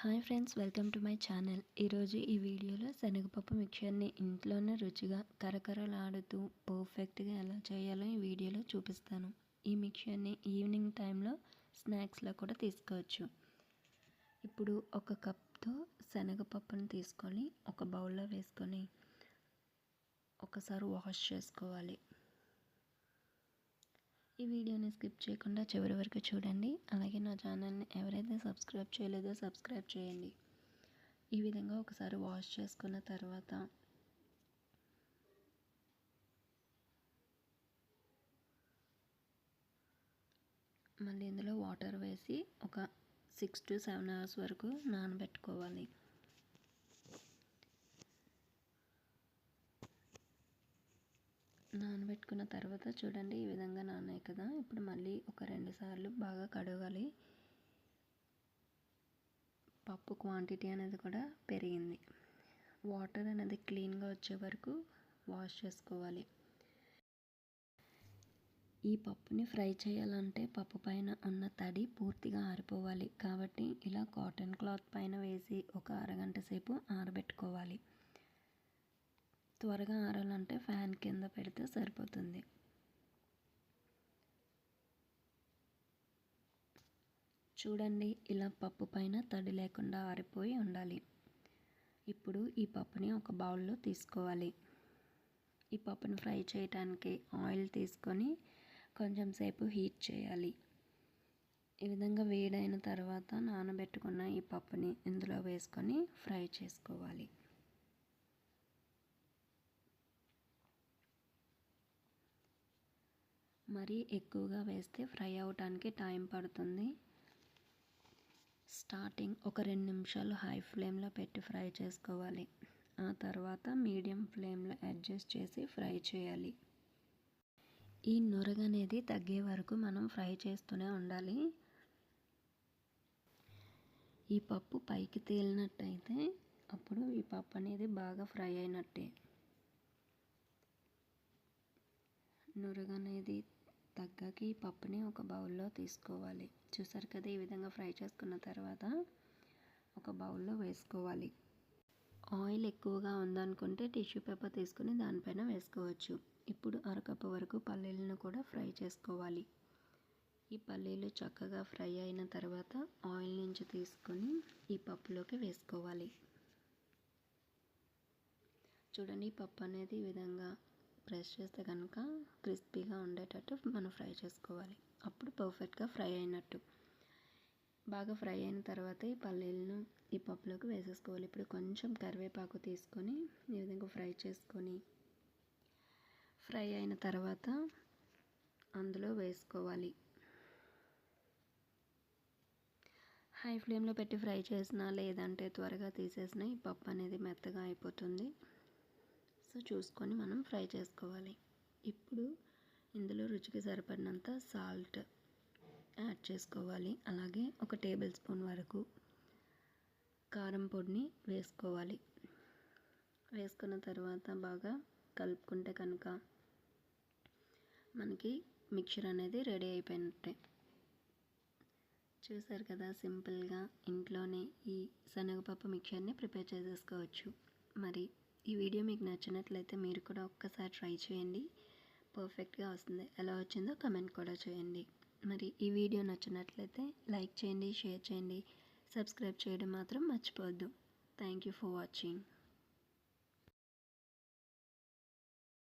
Hi friends welcome to my channel. ఈరోజు ఈ వీడియోలో శనగపప్పు మిక్చర్ని ఇంట్లోనే రుచిగా కరకరలాడుతూ పర్ఫెక్ట్గా ఎలా చేయాలో ఈ వీడియోలో చూపిస్తాను. ఈ మిక్చర్ని ఈవినింగ్ టైంలో స్నాక్స్లో కూడా తీసుకోవచ్చు. ఇప్పుడు ఒక కప్తో శనగపప్పును తీసుకొని ఒక బౌల్లో వేసుకొని ఒకసారి వాష్ చేసుకోవాలి. ఈ వీడియోని స్కిప్ చేయకుండా చివరి వరకు చూడండి. అలాగే నా ఛానల్ని ఎవరైతే సబ్స్క్రైబ్ చేయలేదో సబ్స్క్రైబ్ చేయండి. ఈ విధంగా ఒకసారి వాష్ చేసుకున్న తర్వాత మళ్ళీ ఇందులో వాటర్ వేసి ఒక సిక్స్ టు సెవెన్ అవర్స్ వరకు నానబెట్టుకోవాలి. నానబెట్టుకున్న తర్వాత చూడండి ఈ విధంగా నానాయి కదా. ఇప్పుడు మళ్ళీ ఒక రెండు సార్లు బాగా కడగాలి. పప్పు క్వాంటిటీ అనేది కూడా పెరిగింది. వాటర్ అనేది క్లీన్గా వచ్చే వరకు వాష్ చేసుకోవాలి. ఈ పప్పుని ఫ్రై చేయాలంటే పప్పు పైన ఉన్న తడి పూర్తిగా ఆరిపోవాలి. కాబట్టి ఇలా కాటన్ క్లాత్ పైన వేసి ఒక అరగంట సేపు ఆరబెట్టుకోవాలి. త్వరగా ఆరాలంటే ఫ్యాన్ కింద పెడితే సరిపోతుంది. చూడండి ఇలా పప్పు పైన తడి లేకుండా ఆరిపోయి ఉండాలి. ఇప్పుడు ఈ పప్పుని ఒక బౌల్లో తీసుకోవాలి. ఈ పప్పుని ఫ్రై చేయడానికి ఆయిల్ తీసుకొని కొంచెం సేపు హీట్ చేయాలి. ఈ విధంగా వేడైన తర్వాత నానబెట్టుకున్న ఈ పప్పుని ఇందులో వేసుకొని ఫ్రై చేసుకోవాలి. మరీ ఎక్కువగా వేస్తే ఫ్రై అవటానికి టైం పడుతుంది. స్టార్టింగ్ ఒక రెండు నిమిషాలు హై ఫ్లేమ్లో పెట్టి ఫ్రై చేసుకోవాలి. ఆ తర్వాత మీడియం ఫ్లేమ్లో అడ్జస్ట్ చేసి ఫ్రై చేయాలి. ఈ నొరగనేది తగ్గే వరకు మనం ఫ్రై చేస్తూనే ఉండాలి. ఈ పప్పు పైకి తేలినట్టయితే అప్పుడు ఈ పప్పు అనేది బాగా ఫ్రై అయినట్టే. నురగనేది తగ్గాక ఈ పప్పుని ఒక బౌల్లో తీసుకోవాలి. చూసారు కదా ఈ విధంగా ఫ్రై చేసుకున్న తర్వాత ఒక బౌల్లో వేసుకోవాలి. ఆయిల్ ఎక్కువగా ఉందనుకుంటే టిష్యూ పేపర్ తీసుకుని దానిపైన వేసుకోవచ్చు. ఇప్పుడు అరకప్పు వరకు పల్లీలను కూడా ఫ్రై చేసుకోవాలి. ఈ పల్లీలు చక్కగా ఫ్రై అయిన తర్వాత ఆయిల్ నుంచి తీసుకొని ఈ పప్పులోకి వేసుకోవాలి. చూడండి పప్పు అనేది ఈ విధంగా ప్రెస్ చేస్తే కనుక క్రిస్పీగా ఉండేటట్టు మనం ఫ్రై చేసుకోవాలి. అప్పుడు పర్ఫెక్ట్గా ఫ్రై అయినట్టు. బాగా ఫ్రై అయిన తర్వాత ఈ పల్లీలను ఈ పప్పులోకి వేసేసుకోవాలి. ఇప్పుడు కొంచెం కరివేపాకు తీసుకొని ఈ విధంగా ఫ్రై చేసుకొని ఫ్రై అయిన తర్వాత అందులో వేసుకోవాలి. హై ఫ్లేమ్లో పెట్టి ఫ్రై చేసినా లేదంటే త్వరగా తీసేసిన ఈ పప్పు అనేది మెత్తగా అయిపోతుంది. చూసుకొని మనం ఫ్రై చేసుకోవాలి. ఇప్పుడు ఇందులో రుచికి సరిపడినంత సాల్ట్ యాడ్ చేసుకోవాలి. అలాగే ఒక టేబుల్ స్పూన్ వరకు కారం పొడిని వేసుకోవాలి. వేసుకున్న తర్వాత బాగా కలుపుకుంటే కనుక మనకి మిక్చర్ అనేది రెడీ అయిపోయినట్టే. చూసారు కదా సింపుల్గా ఇంట్లోనే ఈ శనగపప్పు మిక్చర్ని ప్రిపేర్ చేసేసుకోవచ్చు. మరి ఈ వీడియో మీకు నచ్చినట్లయితే మీరు కూడా ఒక్కసారి ట్రై చేయండి. పర్ఫెక్ట్గా వస్తుంది. ఎలా వచ్చిందో కమెంట్ కూడా చేయండి. మరి ఈ వీడియో నచ్చినట్లయితే లైక్ చేయండి షేర్ చేయండి. సబ్స్క్రైబ్ చేయడం మాత్రం మర్చిపోవద్దు. Thank you for watching.